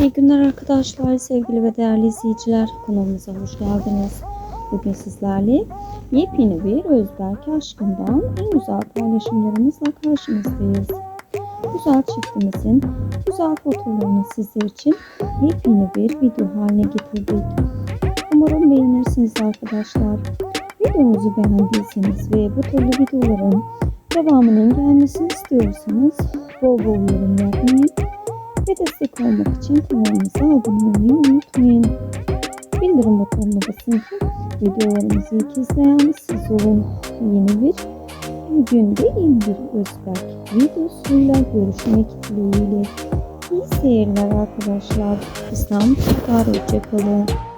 İyi günler arkadaşlar, sevgili ve değerli izleyiciler. Kanalımıza hoş geldiniz. Bugün sizlerle yepyeni bir Özberk aşkından en güzel paylaşımlarımızla karşınızdayız. Güzel çiftimizin güzel fotoğraflarını sizler için yepyeni bir video haline getirdik. Umarım beğenirsiniz arkadaşlar. Videomuzu beğendiyseniz ve bu türlü videoların devamının gelmesini istiyorsanız bol bol yorum yapmayı ve destek olmak için kanalımıza abone olmayı unutmayın. Bildirim butonuna basın ki videolarımızı ilk izleyen siz olun. Yeni bir günde yeni bir Özberk videosuyla görüşmek dileğiyle. İyi seyirler arkadaşlar. İstanbul Hoşçakalın.